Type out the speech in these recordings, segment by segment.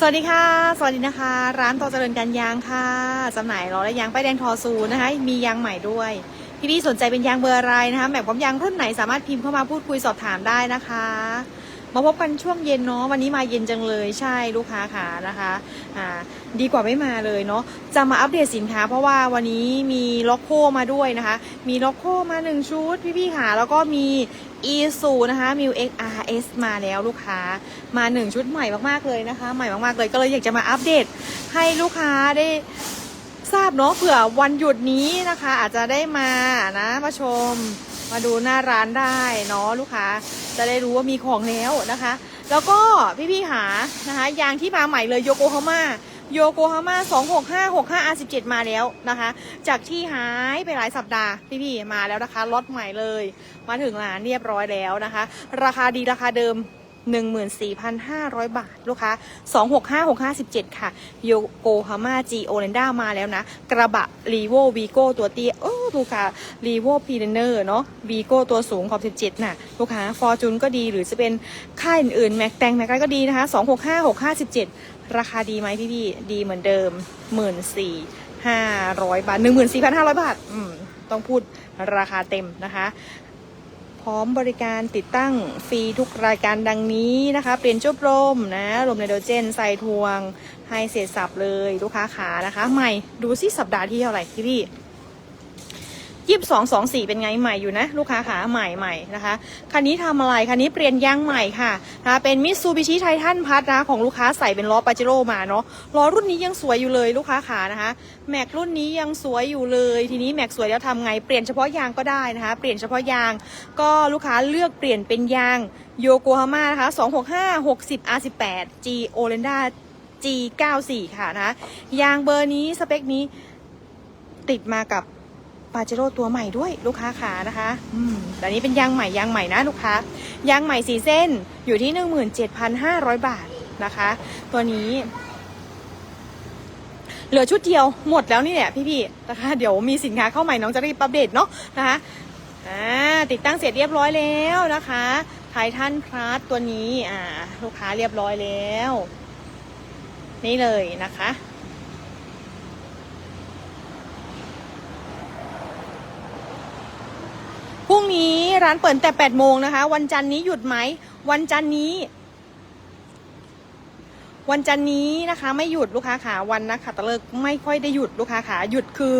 สวัสดีค่ะ สวัสดีนะคะ ร้านต่อเจริญการยางค่ะจำหน่ายล้อและยางป้ายแดงทอซูนะคะ มียางใหม่ด้วยพี่พี่ๆสนใจเป็นยางเบอร์อะไรนะคะแบบพร้อมยางรุ่นไหนสามารถพิมพ์เข้ามาพูดคุยสอบถามได้นะคะ มาพบกันช่วงเย็นเนาะวันนี้มาเย็นจังเลยใช่ลูกค้าค่ะนะคะอ่าดีกว่าไม่มาเลยเนาะจะมาอัปเดตสินค้า เพราะว่าวันนี้มีล็อกโคมาด้วยนะคะ มีล็อกโคมาหนึ่งชุดพี่พี่ๆค่ะแล้วก็มี อีซูนะคะมิวเอ็กอาร์เอสมาแล้วลูกค้ามาหนึ่งชุดใหม่มากๆเลยนะคะ ใหม่มากๆเลยก็เลยอยากจะมาอัปเดต ให้ลูกค้าได้ทราบเนาะเผื่อวันหยุดนี้นะคะ อาจจะได้มานะมาชมมาดูหน้าร้านได้เนาะลูกค้าจะได้รู้ว่ามีของแล้วนะคะ แล้วก็พี่ๆหานะคะยางที่มาใหม่เลยโยโกฮาม่า โยโกฮาม่า26565 R17 มาแล้วนะคะ จากที่หายไปหลายสัปดาห์พี่ๆมาแล้วนะคะล็อตใหม่เลย มาถึงร้านเรียบร้อยแล้วนะคะ ราคาดีราคาเดิม 14,500 บาท ลูกค้า 265657 ค่ะโยโกฮาม่าจีโอเลนด้ามาแล้วนะ กระบะรีโววีโก้ตัวเตี้ยโอ้ลูกค้ารีโวพีเดเนอร์เนาะวีโก้ตัวสูงขอบ 17 น่ะ ลูกค้าฟอร์จูนก็ดีหรือจะเป็นค่ายอื่นๆ แม็กแตงแม็กก็ดีนะคะ 265657 ราคาดีไหมพี่พี่ดีเหมือนเดิม 14,500 บาท 14,500 บาท อืมต้องพูดราคาเต็มนะคะ พร้อมบริการติดตั้งฟรีทุกรายการดังนี้นะคะ เปลี่ยนชุบลมนะลมไนโตรเจนใส่ทวง ให้เสร็จสับเลยลูกค้าขานะคะ ใหม่ดูสิสัปดาห์ที่เท่าไหร่พี่พี่ ยี่สิบสองสองสี่เป็นไงใหม่อยู่นะลูกค้าขาใหม่ใหม่นะคะคันนี้ทำอะไรคันนี้เปลี่ยนยางใหม่ค่ะนะคะเป็นมิ t ซูบิชิไททันพัทนะของลูกค้าใส่เป็นล้อปาเจโร่มาเนาะล้อรุ่นนี้ยังสวยอยู่เลยลูกค้าขานะคะแม็กรุ่นนี้ยังสวยอยู่เลย ทีนี้แม็กสวยแล้วทำไงเปลี่ยนเฉพาะยางก็ได้นะคะ เปลี่ยนเฉพาะยาง ก็ลูกค้าเลือกเปลี่ยนเป็นยางโยโกฮาม่านะคะ265 60 R18 G o l e n d a G94 ค่ะนะคะยางเบอร์นี้สเปคนี้ติดมากับ ปาเจโร่ตัวใหม่ด้วยลูกค้าขานะคะอืมแต่นี้เป็นยางใหม่ยางใหม่นะลูกค้ายางใหม่สีเส้นอยู่ที่17,500บาทนะคะ ตัวนี้เหลือชุดเดียวหมดแล้วนี่แหละพี่ๆนะคะเดี๋ยวมีสินค้าเข้าใหม่น้องจะรีบอัปเดตเนาะนะคะอ่าติดตั้งเสร็จเรียบร้อยแล้วนะคะไททันพลัสตัวนี้อ่าลูกค้าเรียบร้อยแล้ว นี่เลยนะคะ พรุ่งนี้ ร้านเปิดแต่8โมงนะคะ วันจันนี้หยุดไหม วันจันนี้ วันจันนี้นะคะ ไม่หยุดลูกค้าขาวันนะคะตะเลิกไม่ค่อยได้หยุดลูกค้าขาหยุดคือ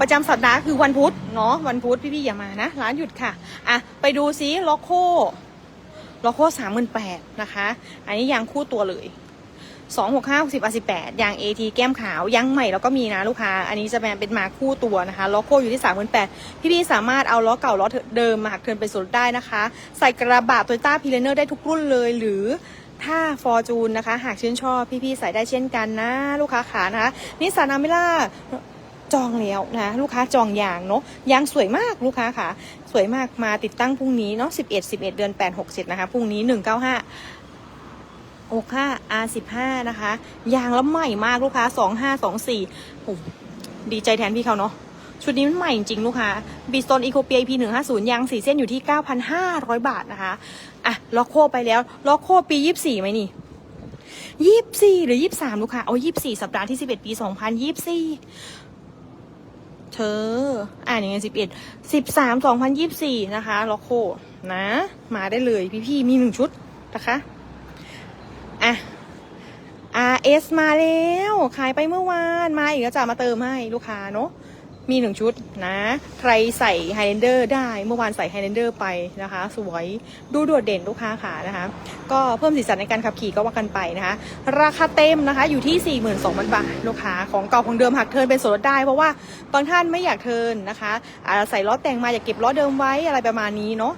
ประจำสัปดาห์คือวันพุธเนาะวันพุธพี่ๆอย่ามานะ ร้านหยุดค่ะอะไปดูซิล็อกโคล็อกโคสามหมื่นแปดนะคะ อันนี้ยางคู่ตัวเลย สองหกห้าหกสิบสิบแปดยางเอทีแก้มขาวยางใหม่แล้วก็มีนะลูกค้า อันนี้จะเป็นเป็นมาคู่ตัวนะคะล็อกโคอยู่ที่สามหมื่นแปดพี่ๆสามารถเอาล้อเก่าล้อเดิมมาหักเทินไปสุดได้นะคะ ใส่กระบะโตโยต้าพีเรเนอร์ได้ทุกรุ่นเลยหรือถ้าฟอร์จูนนะคะ หากชื่นชอบพี่ๆใส่ได้เช่นกันนะ ลูกค้าขานะคะนิสสันอามิล่าจองแล้วนะ ลูกค้าจองยางเนาะยางสวยมากลูกค้าค่ะ สวยมากมาติดตั้งพรุ่งนี้เนาะ11 11 เดือน 8 6 7 นะคะพรุ่งนี้ 195 65 R15 นะคะ ยางแล้วใหม่มากลูกค้า 2524โอ้ดีใจแทนพี่เขาเนาะชุดนี้มันใหม่จริงลูกค้าบีสโตนอีโคเปียพีหนึ่งห้าศูนย์ยางสีเส้นอยู่ที่9,500บาทนะคะ อะล็อกโคไปแล้ว ล็อกโคปี24ไหมนี่24หรือ23ลูกค้า เอา24สัปดาห์ที่11ปี2024เธอ อ่านยังไง11 13 2024นะคะ ล็อกโคนะ มาได้เลยพี่ๆมีหนึ่งชุดนะคะ RS มาแล้ว ขายไปเมื่อวานมาอีกแล้วจะมาเติมให้ลูกค้าเนาะมีหนึ่งชุดนะ ใครใส่ไฮเลนเดอร์ได้เมื่อวานใส่ไฮเลนเดอร์ไปนะคะ สวยดูโดดเด่นลูกค้าขานะคะ ก็เพิ่มสีสันในการขับขี่ก็ว่ากันไปนะคะ ราคาเต็มนะคะอยู่ที่ 42,000 บาทลูกค้าของเก่าของเดิมหักเทินเป็นส่วนลดได้ เพราะว่าบางท่านไม่อยากเทินนะคะอาจจะใส่ล้อแต่งมาอยากเก็บล้อเดิมไว้อะไรประมาณนี้เนาะ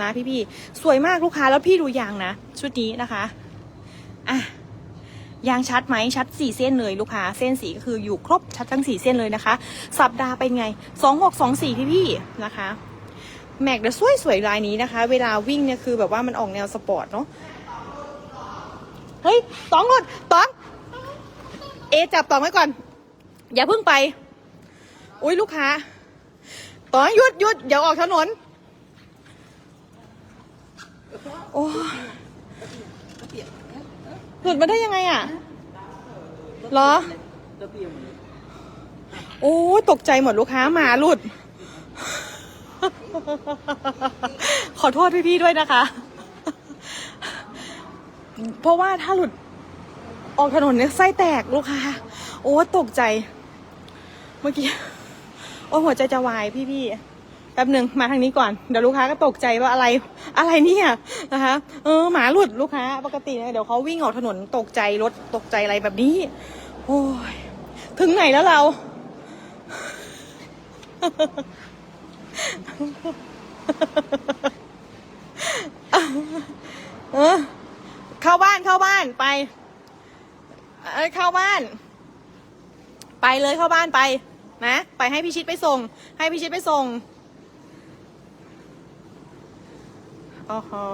นะพี่ๆสวยมากลูกค้าแล้วพี่ดูยางนะ ชุดนี้นะคะอะ ยางชัดไหมชัดสี่เส้นเลยลูกค้า เส้นสีก็คืออยู่ครบชัดทั้งสี่เส้นเลยนะคะ สัปดาห์เป็นไงสองหกสองสี่พี่พี่นะคะแม็กเดสวยสวยลายนี้นะคะ เวลาวิ่งเนี่ยคือแบบว่ามันออกแนวสปอร์ตเนาะเฮ้ยตองหลุดตองเอจับตองไว้ก่อน อย่าเพิ่งไปอุ้ยลูกค้าตองหยุดหยุดอย่าออกถนนโอ้ หลุดมาได้ยังไงอะเหรอ โอ้ตกใจหมดลูกค้าหมาหลุด ขอโทษพี่ๆด้วยนะคะ เพราะว่าถ้าหลุดออกถนนเนี่ยไส้แตกลูกค้า โอ้ตกใจ เมื่อกี้ โอ้หัวใจจะวายพี่ๆ แป๊บหนึ่งมาทางนี้ก่อน เดี๋ยวลูกค้าก็ตกใจว่าอะไร อะไรเนี่ยนะคะ เออหมาหลุดลูกค้า ปกติเนี่ยเดี๋ยวเขาวิ่งออกถนนตกใจรถตกใจอะไรแบบนี้โอ้ยถึงไหนแล้วเรา เออเข้าบ้านเข้าบ้านไปเอ้ยเข้าบ้าน ไปเลยเข้าบ้านไปนะ ไปให้พี่ชิดไปส่ง ให้พี่ชิดไปส่ง อ๋อฮะ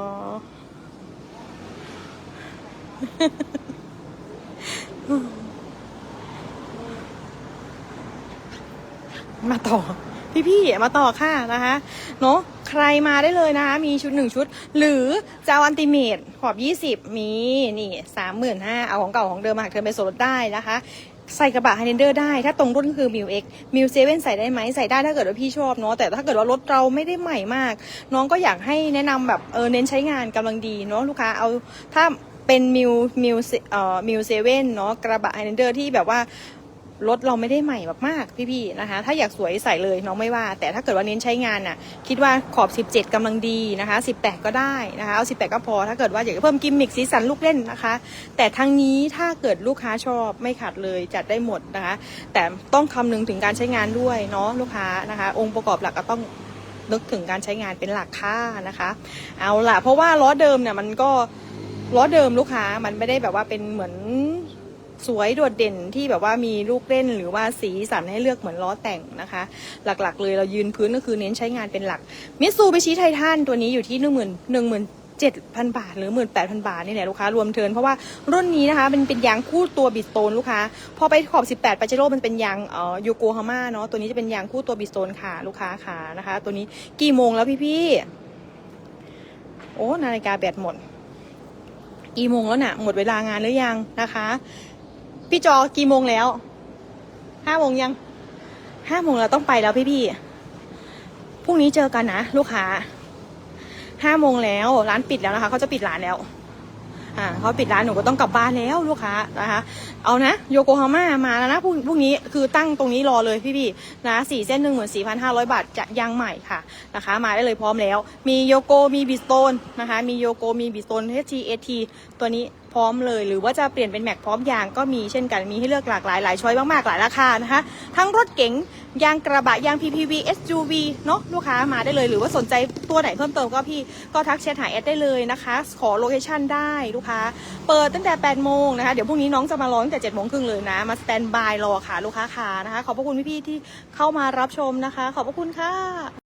มาต่อพี่พี่ๆมาต่อค่ะนะคะเนาะใครมาได้เลยนะคะ มีชุดหนึ่งชุด หรือจะเอาอันติเมตขอบยี่สิบมี นี่สามหมื่นห้าเอาของเก่าของเดิมมาหักเธอไปส่วนลดได้นะคะ ใส่กระบะไฮเดนเดอร์ได้ ถ้าตรงรุ่นคือมิวเอ็กมิวเซเว่นใส่ได้ไหมใส่ได้ถ้าเกิดว่าพี่ชอบเนาะแต่ถ้าเกิดว่ารถเราไม่ได้ใหม่มาก น้องก็อยากให้แนะนำแบบเออเน้นใช้งานกำลังดีเนาะลูกค้าเอาถ้าเป็นมิวมิวเอ่อมิวเซเว่นเนาะกระบะไฮเดนเดอร์ที่แบบว่า รถเราไม่ได้ใหม่มากๆพี่ๆนะคะ ถ้าอยากสวยใส่เลยน้องไม่ว่า แต่ถ้าเกิดว่าเน้นใช้งานน่ะ คิดว่าขอบ 17กำลังดีนะคะ 18 ก็ได้นะคะ เอา 18 ก็พอ ถ้าเกิดว่าอยากจะเพิ่มกิมมิคสีสันลูกเล่นนะคะ แต่ทั้งนี้ถ้าเกิดลูกค้าชอบไม่ขาดเลยจัดได้หมดนะคะ แต่ต้องคำนึงถึงการใช้งานด้วยเนาะลูกค้านะคะ องค์ประกอบหลักก็ต้องนึกถึงการใช้งานเป็นหลักค่านะคะ เอาล่ะเพราะว่าล้อเดิมเนี่ยมันก็ล้อเดิมลูกค้ามันไม่ได้แบบว่าเป็นเหมือน สวยโดดเด่นที่แบบว่ามีลูกเล่นหรือว่าสีสันให้เลือกเหมือนล้อแต่งนะคะ หลักๆ เลยเรายืนพื้นก็คือเน้นใช้งานเป็นหลักมิสูบิชิไททันตัวนี้อยู่ที่หนึ่งหมื่นหนึ่งหมื่นเจ็ดพันบาทหรือหมื่นแปดพันบาทนี่แหละลูกค้ารวมเทินเพราะว่ารุ่นนี้นะคะมันเป็นยางคู่ตัวบิสโตนลูกค้าพอไปขอบ18ปาเจโร่มันเป็นยางเอ่อโยโกฮาม่าเนาะตัวนี้จะเป็นยางคู่ตัวบิสโตนค่ะลูกค้าค่ะนะคะ ตัวนี้กี่โมงแล้วพี่ๆโอ้นาฬิกาแบตหมดกี่โมงแล้วน่ะหมดเวลางานหรือยังนะคะ พี่จอกี่โมงแล้ว ห้าโมงยัง ห้าโมงเราต้องไปแล้วพี่พี่พรุ่งนี้เจอกันนะ ลูกค้า ห้าโมงแล้ว ร้านปิดแล้วนะคะ เขาจะปิดร้านแล้ว อ่าเขาปิดร้านหนูก็ต้องกลับบ้านแล้วลูกค้านะคะ เอานะโยโกฮาม่ามาแล้วนะพรุ่งพรุ่งนี้คือตั้งตรงนี้รอเลยพี่พี่ๆนะสี่เส้นหนึ่งหมื่นสี่พันห้าร้อยบาทจะยางใหม่ค่ะนะคะ มาได้เลยพร้อมแล้ว มีโยโกมีบิสโตนนะคะ มีโยโกมีบิสโตน HTAT ตัวนี้พร้อมเลยหรือว่าจะเปลี่ยนเป็นแม็กพร้อมยางก็มีเช่นกันมีให้เลือกหลากหลายหลายช้อยมากๆหลายราคานะคะ ทั้งรถเก๋ง ยางกระบะยาง PPV SUV เนาะลูกค้ามาได้เลย หรือว่าสนใจตัวไหนเพิ่มเติมก็พี่ก็ทักแชทหาแอดได้เลยนะคะ ขอโลเคชั่นได้ลูกค้า เปิดตั้งแต่8โมงนะคะ เดี๋ยวพรุ่งนี้น้องจะมารอตั้งแต่7โมงครึ่งเลยนะ มาสแตนบายรอค่ะ ลูกค้าค่ะนะคะ ขอบพระคุณพี่ๆที่เข้ามารับชมนะคะ ขอบพระคุณค่ะ